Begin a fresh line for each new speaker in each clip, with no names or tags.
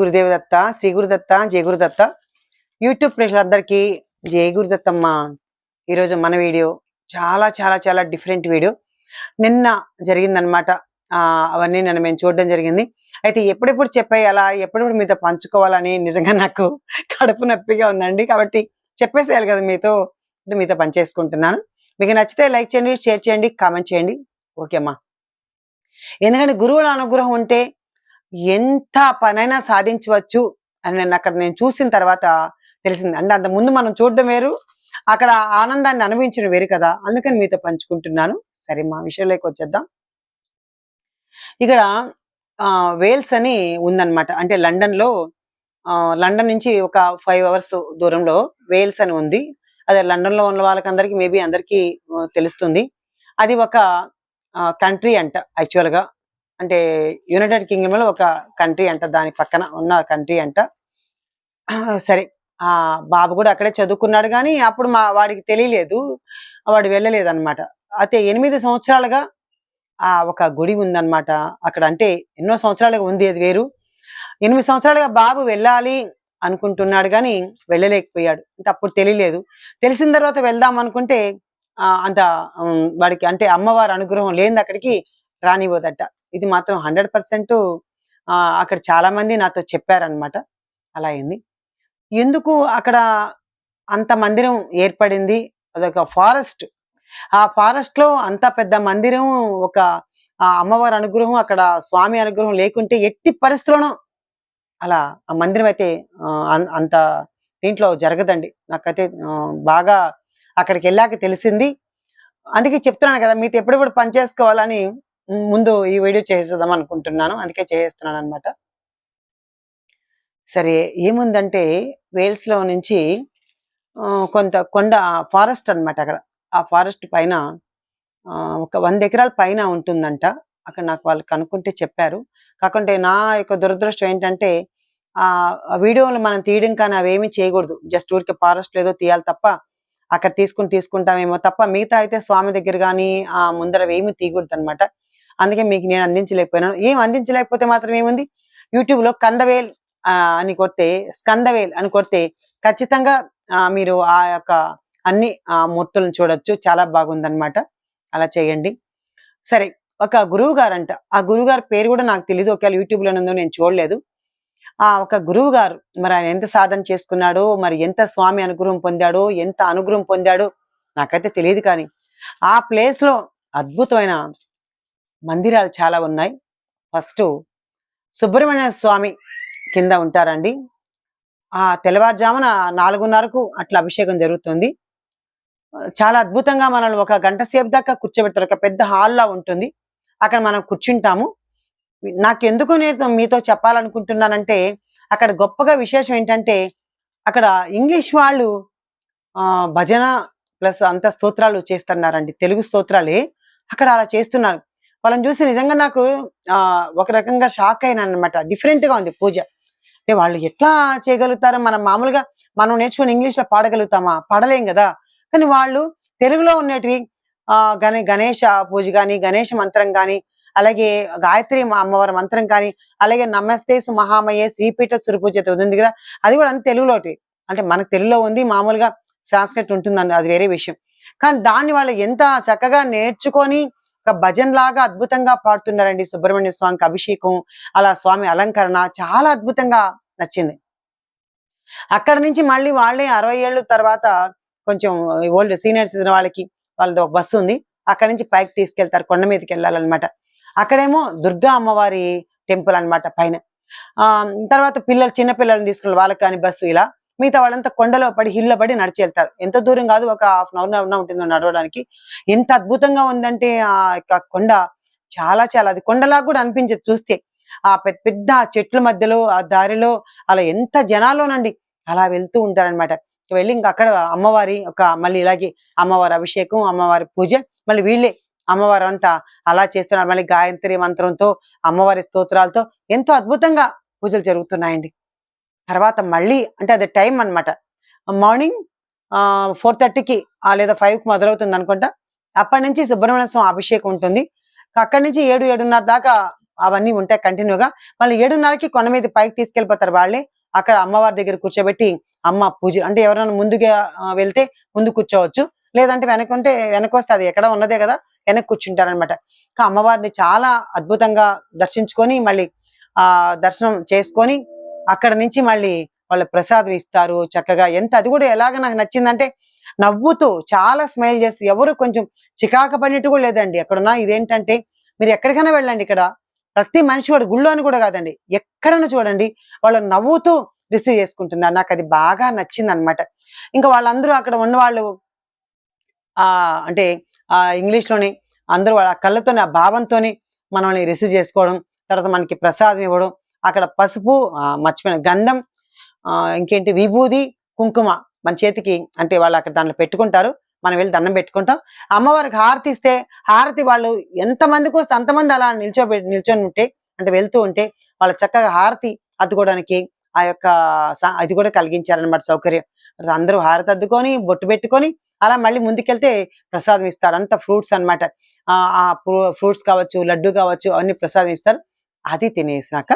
గురుదేవదత్త శ్రీ గురుదత్త జయ గురుదత్త యూట్యూబ్ ప్రేక్షకులందరికీ జయ గురుదత్తమ్మ ఈరోజు మన వీడియో చాలా చాలా చాలా డిఫరెంట్ వీడియో. నిన్న జరిగిందనమాట అవన్నీ నిన్న మేము చూడడం జరిగింది. అయితే ఎప్పుడెప్పుడు చెప్పేయాలా ఎప్పుడెప్పుడు మీతో పంచుకోవాలని నిజంగా నాకు కడుపు నొప్పిగా ఉందండి. కాబట్టి చెప్పేసేయాలి కదా మీతో మీతో పనిచేసుకుంటున్నాను. మీకు నచ్చితే లైక్ చేయండి షేర్ చేయండి కామెంట్ చేయండి. ఓకే అమ్మా. ఎందుకంటే గురువుల అనుగ్రహం ఉంటే ఎంత పనైనా సాధించవచ్చు అని నేను అక్కడ నేను చూసిన తర్వాత తెలిసింది. అంటే అంత ముందు మనం చూడడం వేరు అక్కడ ఆనందాన్ని అనుభవించడం వేరు కదా. అందుకని మీతో పంచుకుంటున్నాను. సరే మా విషయంలోకి వచ్చేద్దాం. ఇక్కడ ఆ, వేల్స్ అని ఉందన్నమాట. అంటే లండన్లో ఆ, లండన్ నుంచి ఒక ఫైవ్ అవర్స్ దూరంలో వేల్స్ అని ఉంది. అదే లండన్లో ఉన్న వాళ్ళకందరికీ మేబీ అందరికీ తెలుస్తుంది. అది ఒక కంట్రీ అంట యాక్చువల్గా అంటే యునైటెడ్ కింగ్డమ్లో ఒక కంట్రీ అంట దాని పక్కన ఉన్న కంట్రీ అంట. సరే ఆ బాబు కూడా అక్కడే చదువుకున్నాడు కానీ అప్పుడు మా వాడికి తెలియలేదు. వాడు వెళ్ళలేదన్నమాట. అయితే ఎనిమిది సంవత్సరాలుగా ఆ ఒక గుడి ఉందన్నమాట. అక్కడ అంటే ఎన్నో సంవత్సరాలుగా ఉంది అది వేరు. ఎనిమిది సంవత్సరాలుగా బాబు వెళ్ళాలి అనుకుంటున్నాడు కానీ వెళ్ళలేకపోయాడు. అంటే అప్పుడు తెలియలేదు. తెలిసిన తర్వాత వెళ్దాం అనుకుంటే అంత వాడికి అంటే అమ్మవారి అనుగ్రహం లేని అక్కడికి రానివ్వదట. ఇది మాత్రం హండ్రెడ్ పర్సెంట్ అక్కడ చాలా మంది నాతో చెప్పారనమాట అలా అయింది. ఎందుకు అక్కడ అంత మందిరం ఏర్పడింది? అదొక ఫారెస్ట్. ఆ ఫారెస్ట్లో అంత పెద్ద మందిరం ఒక అమ్మవారి అనుగ్రహం అక్కడ స్వామి అనుగ్రహం లేకుంటే ఎట్టి పరిస్థితుల్లోనూ అలా ఆ మందిరం అయితే అంత దీంట్లో జరగదండి. నాకైతే బాగా అక్కడికి వెళ్ళాక తెలిసింది. అందుకే చెప్తున్నాను కదా మీతో ఎప్పుడెప్పుడు పని చేసుకోవాలని ముందు ఈ వీడియో చేసేద్దాం అనుకుంటున్నాను. అందుకే చేసేస్తున్నాను అనమాట సరే ఏముందంటే వేల్స్లో నుంచి కొంత కొండ ఫారెస్ట్ అన్నమాట అక్కడ. ఆ ఫారెస్ట్ పైన ఒక వంద ఎకరాల పైన ఉంటుందంట. అక్కడ నాకు వాళ్ళు కనుక్కుంటే చెప్పారు. కాకుంటే నా యొక్క దురదృష్టం ఏంటంటే ఆ వీడియోలు మనం తీయడం కానీ అవేమీ చేయకూడదు. జస్ట్ ఊరికే ఫారెస్ట్ ఏదో తీయాలి తప్ప అక్కడ తీసుకుని తీసుకుంటామేమో తప్ప మిగతా అయితే స్వామి దగ్గర కానీ ఆ ముందర ఏమి తీయకూడదు అనమాట అందుకే మీకు నేను అందించలేకపోయినాను ఏం అందించలేకపోతే మాత్రం ఏముంది? యూట్యూబ్లో కందవేల్ ఆ, అని కొడితే స్కందవేల్ అని కొడితే ఖచ్చితంగా ఆ, మీరు ఆ యొక్క అన్ని ఆ మూర్తులను చూడొచ్చు. చాలా బాగుందన్నమాట. అలా చేయండి. సరే ఒక గురువు గారంట ఆ గురువు గారి పేరు కూడా నాకు తెలియదు ఒకవేళ యూట్యూబ్లో ఉందో నేను చూడలేదు. ఆ ఒక గురువు గారు మరి ఆయన ఎంత సాధన చేసుకున్నాడో మరి ఎంత స్వామి అనుగ్రహం పొందాడో ఎంత అనుగ్రహం పొందాడో నాకైతే తెలియదు కానీ ఆ ప్లేస్లో అద్భుతమైన మందిరాలు చాలా ఉన్నాయి. ఫస్ట్ సుబ్రహ్మణ్య స్వామి కింద ఉంటారండి. ఆ తెల్లవారుజామున నాలుగున్నరకు అట్లా అభిషేకం జరుగుతుంది. చాలా అద్భుతంగా మనల్ని ఒక గంట సేపు దాకా కూర్చోబెడతారు. ఒక పెద్ద హాల్లా ఉంటుంది. అక్కడ మనం కూర్చుంటాము. నాకు ఎందుకు నేను మీతో చెప్పాలనుకుంటున్నానంటే అక్కడ గొప్పగా విశేషం ఏంటంటే అక్కడ ఇంగ్లీష్ వాళ్ళు ఆ భజన ప్లస్ అంత స్తోత్రాలు చేస్తున్నారండి. తెలుగు స్తోత్రాలే. అక్కడ అలా చేస్తున్నారు. వాళ్ళని చూసి నిజంగా నాకు ఆ ఒక రకంగా షాక్ అయినా అనమాట డిఫరెంట్గా ఉంది పూజ. అంటే వాళ్ళు ఎట్లా చేయగలుగుతారో మనం మామూలుగా మనం నేర్చుకుని ఇంగ్లీష్లో పాడగలుగుతామా? పాడలేం కదా. కానీ వాళ్ళు తెలుగులో ఉన్నటివి ఆ గణే గణేష పూజ కానీ గణేష మంత్రం కానీ అలాగే గాయత్రి మా అమ్మవారి మంత్రం కానీ అలాగే నమస్తే సుమహామయ్యే శ్రీపీఠ సురపూజ ఉంది కదా. అది కూడా అంత తెలుగులోటి. అంటే మనకు తెలుగులో ఉంది మామూలుగా సాంస్క్రిట్ ఉంటుంది అది వేరే విషయం. కానీ దాన్ని వాళ్ళు ఎంత చక్కగా నేర్చుకొని ఒక భజన్ లాగా అద్భుతంగా పాడుతున్నారండి సుబ్రహ్మణ్య స్వామికి అభిషేకం అలా స్వామి అలంకరణ చాలా అద్భుతంగా నచ్చింది. అక్కడ నుంచి మళ్ళీ వాళ్ళే అరవై ఏళ్ళ తర్వాత కొంచెం ఓల్డ్ సీనియర్ సిటిజన్ వాళ్ళకి వాళ్ళది ఒక బస్సు ఉంది. అక్కడ నుంచి పైకి తీసుకెళ్తారు కొండ మీదకి వెళ్ళాలన్నమాట. అక్కడేమో దుర్గా అమ్మవారి టెంపుల్ అన్నమాట పైన. ఆ తర్వాత పిల్లలు చిన్న పిల్లల్ని తీసుకుని వాళ్ళకి కానీ బస్సు ఇలా మిగతా వాళ్ళంతా కొండలో పడి హిల్లో పడి నడిచి వెళ్తారు. ఎంత దూరం కాదు ఒక హాఫ్ అన్ అవర్ ఉంటుంది నడవడానికి. ఎంత అద్భుతంగా ఉందంటే ఆ యొక్క కొండ చాలా చాలా అది కొండలా కూడా అనిపించదు చూస్తే. ఆ పెద్ద పెద్ద చెట్ల మధ్యలో ఆ దారిలో అలా ఎంత జనాల్లోనండి అలా వెళ్తూ ఉంటారన్నమాట. వెళ్ళి ఇంకా అక్కడ అమ్మవారి ఒక మళ్ళీ ఇలాగే అమ్మవారి అభిషేకం అమ్మవారి పూజ మళ్ళీ వీళ్ళే అమ్మవారు అంతా అలా చేస్తున్నారు. మళ్ళీ గాయత్రి మంత్రంతో అమ్మవారి స్తోత్రాలతో ఎంతో అద్భుతంగా పూజలు జరుగుతున్నాయండి. తర్వాత మళ్ళీ అంటే అది టైం అన్నమాట. మార్నింగ్ ఫోర్ థర్టీకి లేదా ఫైవ్కి మొదలవుతుంది అనుకుంటా. అప్పటి నుంచి సుబ్రహ్మణ్య స్వామి అభిషేకం ఉంటుంది. అక్కడి నుంచి ఏడు ఏడున్నర దాకా అవన్నీ ఉంటాయి కంటిన్యూగా. మళ్ళీ ఏడున్నరకి కొండ మీద పైకి తీసుకెళ్ళిపోతారు వాళ్ళే. అక్కడ అమ్మవారి దగ్గర కూర్చోబెట్టి అమ్మ పూజ అంటే ఎవరైనా ముందుగా వెళ్తే ముందు కూర్చోవచ్చు. లేదంటే వెనక ఉంటే వెనక వస్తే అది ఎక్కడ ఉన్నదే కదా వెనక కూర్చుంటారనమాట అమ్మవారిని చాలా అద్భుతంగా దర్శించుకొని మళ్ళీ ఆ దర్శనం చేసుకొని అక్కడ నుంచి మళ్ళీ వాళ్ళ ప్రసాదం ఇస్తారు చక్కగా. ఎంత అది కూడా ఎలాగ నాకు నచ్చిందంటే నవ్వుతూ చాలా స్మైల్ చేస్తూ ఎవరు కొంచెం చికాక పడినట్టు కూడా లేదండి. అక్కడున్న ఇదేంటంటే మీరు ఎక్కడికైనా వెళ్ళండి ఇక్కడ. ప్రతి మనిషి వాడు గుళ్ళో అని కూడా కాదండి. ఎక్కడైనా చూడండి. వాళ్ళు నవ్వుతూ రిసీవ్ చేసుకుంటున్నారు. నాకు అది బాగా నచ్చింది అనమాట ఇంకా వాళ్ళందరూ అక్కడ ఉన్న వాళ్ళు ఆ అంటే ఆ ఇంగ్లీష్లోని అందరూ వాళ్ళ కళ్ళతోని ఆ భావంతోని మనల్ని రిసీవ్ చేసుకోవడం తర్వాత మనకి ప్రసాదం ఇవ్వడం అక్కడ పసుపు మర్చిపోయిన గంధం ఆ, ఇంకేంటి విభూది కుంకుమ మన చేతికి అంటే వాళ్ళు అక్కడ దాంట్లో పెట్టుకుంటారు. మనం వెళ్ళి దండం పెట్టుకుంటాం. అమ్మవారికి హారతి ఇస్తే హారతి వాళ్ళు ఎంత మందికి వస్తే అంతమంది అలా నిల్చోబె నిల్చొని ఉంటే అంటే వెళ్తూ ఉంటే వాళ్ళు చక్కగా హారతి అద్దుకోవడానికి ఆ యొక్క స- అది కూడా కలిగించారనమాట సౌకర్యం. అందరూ హారతి అద్దుకొని బొట్టు పెట్టుకొని అలా మళ్ళీ ముందుకెళ్తే ప్రసాదం ఇస్తారు అంత ఫ్రూట్స్ అన్నమాట. ఆ ఆ ఫ్రూట్స్ కావచ్చు లడ్డు కావచ్చు అన్ని ప్రసాదం ఇస్తారు. అది తినేసినాక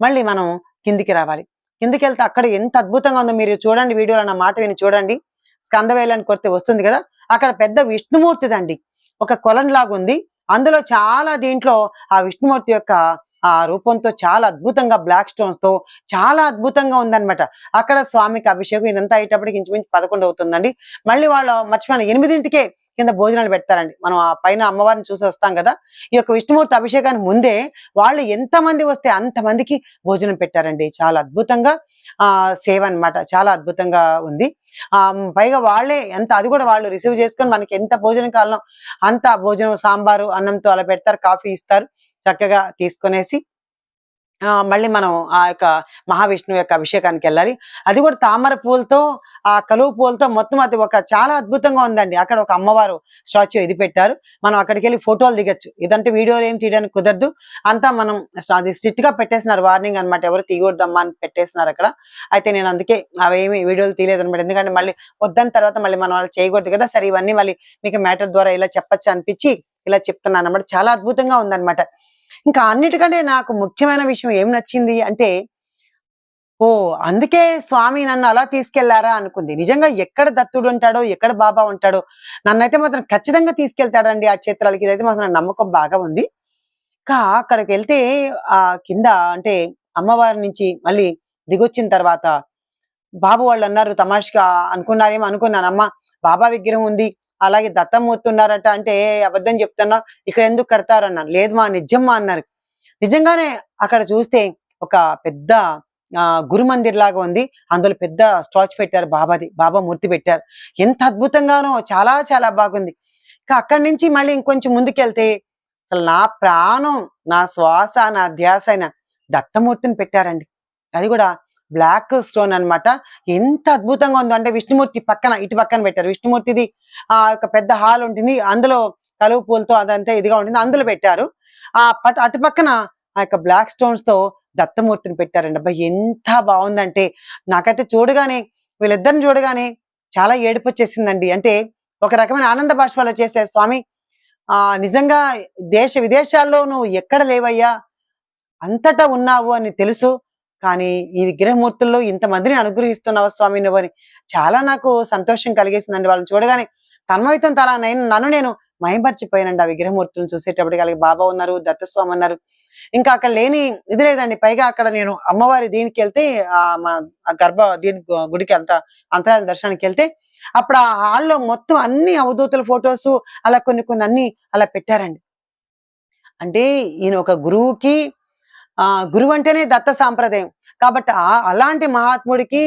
మళ్ళీ మనం కిందికి రావాలి. కిందికి వెళ్తే అక్కడ ఎంత అద్భుతంగా ఉందో మీరు చూడండి వీడియోలో నా మాట విని చూడండి. స్కందవేలని కొడితే వస్తుంది కదా? అక్కడ పెద్ద విష్ణుమూర్తిదండి ఒక కొలం లాగా ఉంది. అందులో చాలా దీంట్లో ఆ విష్ణుమూర్తి యొక్క ఆ రూపంతో చాలా అద్భుతంగా బ్లాక్ స్టోన్స్తో చాలా అద్భుతంగా ఉందన్నమాట. అక్కడ స్వామికి అభిషేకం ఇదంతా అయ్యేటప్పటికి ఇంచుమించు పదకొండు అవుతుందండి. మళ్ళీ వాళ్ళు మర్చిపోయిన. ఎనిమిదింటికే కింద భోజనాలు పెడతారండి. మనం ఆ పైన అమ్మవారిని చూసి వస్తాం కదా? ఈ యొక్క విష్ణుమూర్తి అభిషేకానికి ముందే వాళ్ళు ఎంత మంది వస్తే అంత మందికి భోజనం పెట్టారండి. చాలా అద్భుతంగా ఆ సేవ అన్నమాట. చాలా అద్భుతంగా ఉంది. ఆ పైగా వాళ్ళే ఎంత అది కూడా వాళ్ళు రిసీవ్ చేసుకొని మనకి ఎంత భోజనం కావాలో అంత భోజనం సాంబారు అన్నంతో అలా పెడతారు కాఫీ ఇస్తారు. చక్కగా తీసుకొనేసి మళ్ళీ మనం ఆ యొక్క మహావిష్ణువు యొక్క అభిషేకానికి వెళ్ళాలి. అది కూడా తామర పూలతో ఆ కలువ పూలతో మొత్తం అది ఒక చాలా అద్భుతంగా ఉందండి. అక్కడ ఒక అమ్మవారు స్టాచ్యూ ఇది పెట్టారు. మనం అక్కడికి వెళ్ళి ఫోటోలు దిగచ్చు. ఇదంటే వీడియోలు ఏం తీయడానికి కుదరదు. అంతా మనం అది స్ట్రిక్ట్గా పెట్టేసినారు. వార్నింగ్ అన్నమాట. ఎవరు తీయకూడదమ్మా అని పెట్టేసినారు అక్కడ. అయితే నేను అందుకే అవేమి వీడియోలు తీయలేదు అనమాట ఎందుకంటే మళ్ళీ వద్దని తర్వాత మళ్ళీ మనం వాళ్ళు చేయకూడదు కదా. సరే ఇవన్నీ మళ్ళీ మీకు మ్యాటర్ ద్వారా ఇలా చెప్పచ్చు అనిపించి ఇలా చెప్తున్నాను అనమాట చాలా అద్భుతంగా ఉందన్నమాట. ఇంకా అన్నిటికంటే నాకు ముఖ్యమైన విషయం ఏం నచ్చింది అంటే ఓ అందుకే స్వామి నన్ను అలా తీసుకెళ్ళారా అనుకుంది. నిజంగా ఎక్కడ దత్తుడు ఉంటాడో ఎక్కడ బాబా ఉంటాడో నన్నైతే మాత్రం ఖచ్చితంగా తీసుకెళ్తాడండి ఆ క్షేత్రాలకి. ఇదైతే మాత్రం నమ్మకం బాగా ఉంది. ఇంకా అక్కడికి వెళ్తే ఆ కింద అంటే అమ్మవారి నుంచి మళ్ళీ దిగొచ్చిన తర్వాత బాబు వాళ్ళు అన్నారు తమాషగా అనుకున్నారేమో అనుకున్నాను అమ్మ బాబా విగ్రహం ఉంది. అలాగే దత్తమూర్తి ఉన్నారట అంటే అబద్ధం చెప్తున్నా ఇక్కడ ఎందుకు కడతారన్నాను. లేదు మా నిజమ్మా అన్నారు. నిజంగానే అక్కడ చూస్తే ఒక పెద్ద గురు మందిర్ లాగా ఉంది. అందులో పెద్ద స్టాచ్ పెట్టారు బాబాది బాబా మూర్తి పెట్టారు. ఎంత అద్భుతంగానో చాలా చాలా బాగుంది. ఇంకా అక్కడి నుంచి మళ్ళీ ఇంకొంచెం ముందుకెళ్తే అసలు నా ప్రాణం నా శ్వాస నా ధ్యాస అయిన దత్తమూర్తిని పెట్టారండి. అది కూడా బ్లాక్ స్టోన్ అన్నమాట. ఎంత అద్భుతంగా ఉందో. అంటే విష్ణుమూర్తి పక్కన ఇటు పక్కన పెట్టారు. విష్ణుమూర్తిది ఆ యొక్క పెద్ద హాల్ ఉంటుంది. అందులో కలువు పూలతో అదంతా ఇదిగా ఉంటుంది. అందులో పెట్టారు. ఆ పట్ అటు పక్కన ఆ యొక్క బ్లాక్ స్టోన్స్తో దత్తమూర్తిని పెట్టారండి. అబ్బా ఎంత బాగుందంటే. నాకైతే చూడగానే వీళ్ళిద్దరిని చూడగానే చాలా ఏడుపు వచ్చేసిందండి అంటే ఒక రకమైన ఆనంద బాష్పాలు వచ్చేసే స్వామి ఆ నిజంగా దేశ విదేశాల్లో నువ్వు ఎక్కడ లేవయ్యా? అంతటా ఉన్నావు అని తెలుసు. కానీ ఈ విగ్రహమూర్తుల్లో ఇంతమందిని అనుగ్రహిస్తున్నావు స్వామి నువ్వు అని చాలా నాకు సంతోషం కలిగేసిందండి వాళ్ళని చూడగానే తన్మయతం తలా నేను నన్ను నేను మయంపరిచిపోయానండి ఆ విగ్రహమూర్తులను చూసేటప్పటికి అలాగే బాబా ఉన్నారు దత్తస్వామి ఉన్నారు. ఇంకా అక్కడ లేని ఇది లేదండి పైగా అక్కడ నేను అమ్మవారి దీనికి వెళ్తే ఆ మా గర్భ దీని గుడికి అంత అంతరాల దర్శనానికి వెళ్తే అప్పుడు ఆ హాల్లో మొత్తం అన్ని అవధూతుల ఫొటోస్ అలా కొన్ని కొన్ని అన్ని అలా పెట్టారండి. అంటే ఈయన ఒక గురువుకి ఆ గురువు అంటేనే దత్త సాంప్రదాయం. కాబట్టి ఆ అలాంటి మహాత్ముడికి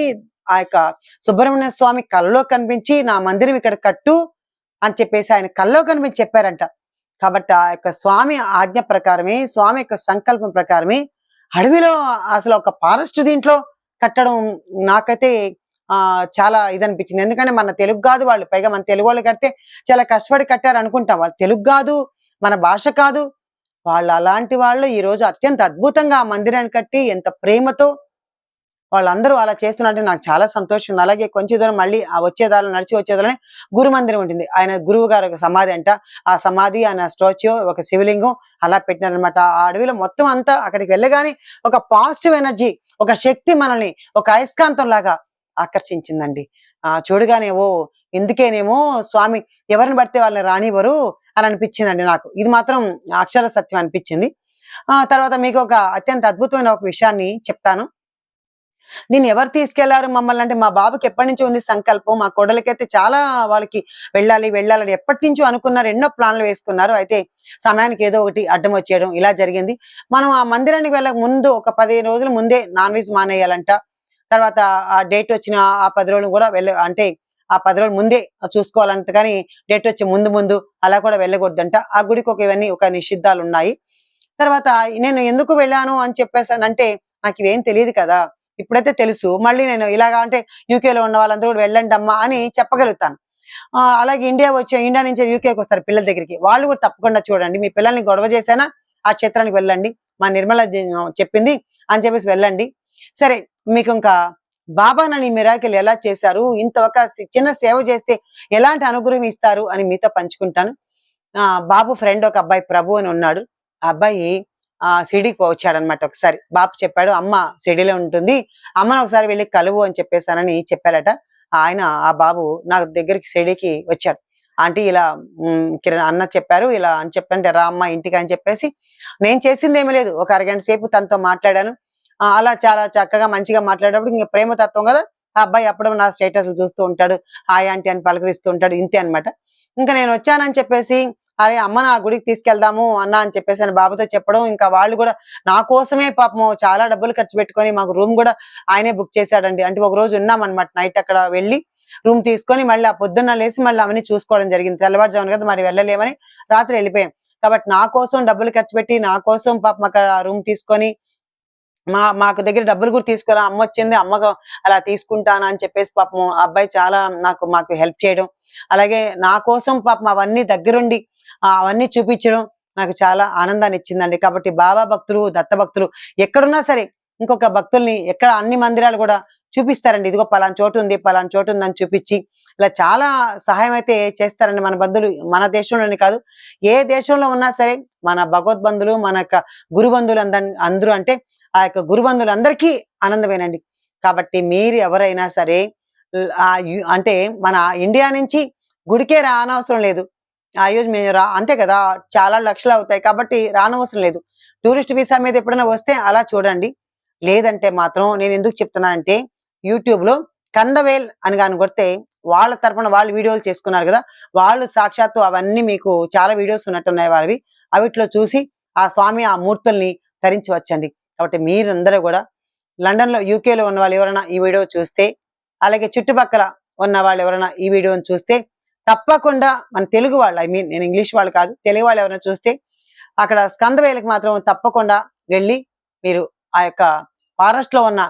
ఆ యొక్క సుబ్రహ్మణ్య స్వామి కల్లో కనిపించి నా మందిరం ఇక్కడ కట్టు అని చెప్పేసి ఆయన కల్లో కనిపించి చెప్పారంట. కాబట్టి ఆ యొక్క స్వామి ఆజ్ఞ ప్రకారమే స్వామి యొక్క సంకల్పం ప్రకారమే అడవిలో అసలు ఒక ఫారెస్ట్ దీంట్లో కట్టడం నాకైతే ఆ చాలా ఇది అనిపించింది ఎందుకంటే మన తెలుగు కాదు వాళ్ళు పైగా మన తెలుగు వాళ్ళు కడితే చాలా కష్టపడి కట్టారు అనుకుంటాం వాళ్ళు తెలుగు కాదు మన భాష కాదు వాళ్ళు అలాంటి వాళ్ళు ఈ రోజు అత్యంత అద్భుతంగా ఆ మందిరాన్ని కట్టి ఎంత ప్రేమతో వాళ్ళందరూ అలా చేస్తున్నారంటే నాకు చాలా సంతోషం. అలాగే కొంచెం దూరం మళ్ళీ ఆ వచ్చే నడిచి వచ్చేదాలని గురు మందిరం ఉంటుంది. ఆయన గురువు గారు ఒక సమాధి అంట. ఆ సమాధి ఆయన స్టాచ్యూ ఒక శివలింగం అలా పెట్టినారనమాట ఆ అడవిలో మొత్తం అంతా అక్కడికి వెళ్ళగానే ఒక పాజిటివ్ ఎనర్జీ ఒక శక్తి మనల్ని ఒక అయస్కాంతం లాగా ఆకర్షించిందండి. ఆ చూడగానే ఓ ఎందుకేనేమో స్వామి ఎవరిని పడితే వాళ్ళని రానివ్వరు. అని అనిపించిందండి నాకు. ఇది మాత్రం అక్షర సత్యం అనిపించింది. ఆ తర్వాత మీకు ఒక అత్యంత అద్భుతమైన ఒక విషయాన్ని చెప్తాను. నేను ఎవరు తీసుకెళ్ళారు మమ్మల్ని అంటే మా బాబుకి ఎప్పటి నుంచో ఉంది సంకల్పం. మా కోడలికైతే చాలా వాళ్ళకి వెళ్ళాలి వెళ్ళాలని ఎప్పటి నుంచో అనుకున్నారు. ఎన్నో ప్లాన్లు వేసుకున్నారు. అయితే సమయానికి ఏదో ఒకటి అడ్డం వచ్చేయడం ఇలా జరిగింది. మనం ఆ మందిరానికి వెళ్ళక ముందు ఒక పదిహేను రోజుల ముందే నాన్ వెజ్ మానేయాలంట. తర్వాత ఆ డేట్ వచ్చిన ఆ పది రోజులు కూడా వెళ్ళ అంటే ఆ పది రోజులు ముందే చూసుకోవాలంట కానీ డేట్ వచ్చే ముందు ముందు అలా కూడా వెళ్ళకూడదంట. ఆ గుడికి ఒక ఇవన్నీ ఒక నిషిద్ధాలు ఉన్నాయి. తర్వాత నేను ఎందుకు వెళ్ళాను అని చెప్పేసానంటే నాకు ఇవేం తెలియదు కదా. ఇప్పుడైతే తెలుసు. మళ్ళీ నేను ఇలాగా అంటే యూకేలో ఉన్న వాళ్ళందరూ కూడా వెళ్ళండి అమ్మా అని చెప్పగలుగుతాను. ఆ, అలాగే ఇండియా వచ్చే ఇండియా నుంచి యూకేకి వస్తారు పిల్లల దగ్గరికి. వాళ్ళు కూడా తప్పకుండా చూడండి. మీ పిల్లల్ని గొడవ చేసినా? ఆ క్షేత్రానికి వెళ్ళండి. మా నిర్మల చెప్పింది అని చెప్పేసి వెళ్ళండి. సరే మీకు ఇంకా బాబా నన్ను ఈ మిరాకిల్ ఎలా చేశారు? ఇంత ఒక సి- చిన్న సేవ చేస్తే ఎలాంటి అనుగ్రహం ఇస్తారు? అని మీతో పంచుకుంటాను. ఆ బాబు ఫ్రెండ్ ఒక అబ్బాయి ప్రభు అని ఉన్నాడు. ఆ అబ్బాయి ఆ సిడీకి వచ్చాడనమాట ఒకసారి. బాబు చెప్పాడు అమ్మ సిడీలో ఉంటుంది. అమ్మను ఒకసారి వెళ్ళి కలువు అని చెప్పేసానని చెప్పాడట. ఆయన ఆ బాబు నా దగ్గరికి సిడీకి వచ్చాడు. ఆంటీ ఇలా కిరణ్ అన్న చెప్పారు. ఇలా అని చెప్పంటే రా అమ్మ ఇంటికి అని చెప్పేసి నేను చేసింది ఏమీ లేదు. ఒక అరగంట సేపు తనతో మాట్లాడాను. అలా చాలా చక్కగా మంచిగా మాట్లాడేటప్పుడు ఇంకా ప్రేమ తత్వం కదా. ఆ అబ్బాయి అప్పుడు నా స్టేటస్ చూస్తూ ఉంటాడు. హాయ్ ఆంటీ అని పలకరిస్తూ ఉంటాడు. ఇంతే అన్నమాట. ఇంకా నేను వచ్చానని చెప్పేసి అరే అమ్మ నా గుడికి తీసుకెళ్దాము అన్న అని చెప్పేసి అని బాబుతో చెప్పడం. ఇంకా వాళ్ళు కూడా నా కోసమే పాపం చాలా డబ్బులు ఖర్చు పెట్టుకొని మాకు రూమ్ కూడా ఆయనే బుక్ చేశాడండి. అంటే ఒక రోజు ఉన్నాం అనమాట నైట్ అక్కడ వెళ్ళి రూమ్ తీసుకొని మళ్ళీ ఆ పొద్దున్న లేసి మళ్ళీ అవన్నీ చూసుకోవడం జరిగింది. తెల్లవారుజామున కదా మరి వెళ్ళలేమని రాత్రి వెళ్ళిపోయాం. కాబట్టి నా కోసం డబ్బులు ఖర్చు పెట్టి నా కోసం పాపం అక్కడ రూమ్ తీసుకొని మా మాకు దగ్గర డబ్బులు కూడా తీసుకురా అమ్మ వచ్చింది అమ్మకు అలా తీసుకుంటాను అని చెప్పేసి పాపం ఆ అబ్బాయి చాలా నాకు మాకు హెల్ప్ చేయడం. అలాగే నా కోసం పాపం అవన్నీ దగ్గరుండి అవన్నీ చూపించడం నాకు చాలా ఆనందాన్ని ఇచ్చిందండి. కాబట్టి బాబా భక్తులు దత్త భక్తులు ఎక్కడున్నా సరే ఇంకొక భక్తుల్ని ఎక్కడ అన్ని మందిరాలు కూడా చూపిస్తారండి. ఇదిగో పలానా చోటు ఉంది పలానా చోటు ఉంది అని చూపించి ఇలా చాలా సహాయం అయితే చేస్తారండి మన బంధువులు మన దేశంలోనే కాదు ఏ దేశంలో ఉన్నా సరే మన భగవద్బంధులు మన యొక్క గురు బంధువులు అందరూ అంటే ఆ యొక్క గురుబంధులందరికీ ఆనందమేనండి. కాబట్టి మీరు ఎవరైనా సరే అంటే మన ఇండియా నుంచి గుడికే రానవసరం లేదు. ఆ రోజు మేము రా అంతే కదా చాలా లక్షలు అవుతాయి కాబట్టి రానవసరం లేదు. టూరిస్ట్ వీసా మీద ఎప్పుడైనా వస్తే అలా చూడండి. లేదంటే మాత్రం నేను ఎందుకు చెప్తున్నానంటే యూట్యూబ్లో కందవేల్ అని కానీ కొడితే వాళ్ళ తరపున వాళ్ళు వీడియోలు చేసుకున్నారు కదా వాళ్ళు సాక్షాత్తు అవన్నీ మీకు చాలా వీడియోస్ ఉన్నట్టున్నాయి వాళ్ళవి. అవిట్లో చూసి ఆ స్వామి ఆ మూర్తుల్ని ధరించవచ్చండి. కాబట్టి మీరందరూ కూడా లండన్లో యూకేలో ఉన్న వాళ్ళు ఎవరైనా ఈ వీడియో చూస్తే అలాగే చుట్టుపక్కల ఉన్న వాళ్ళు ఎవరైనా ఈ వీడియోని చూస్తే తప్పకుండా మన తెలుగు వాళ్ళు ఐ మీన్ నేను ఇంగ్లీష్ వాళ్ళు కాదు తెలుగు వాళ్ళు ఎవరైనా చూస్తే అక్కడ స్కందవేలకు మాత్రం తప్పకుండా వెళ్ళి మీరు ఆ యొక్క ఫారెస్ట్లో ఉన్న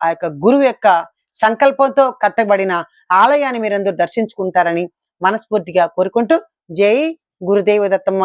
ఆ యొక్క గురువు యొక్క సంకల్పంతో కట్టబడిన ఆలయాన్ని మీరందరూ దర్శించుకుంటారని మనస్ఫూర్తిగా కోరుకుంటూ జై గురుదేవ దత్తమ్మ.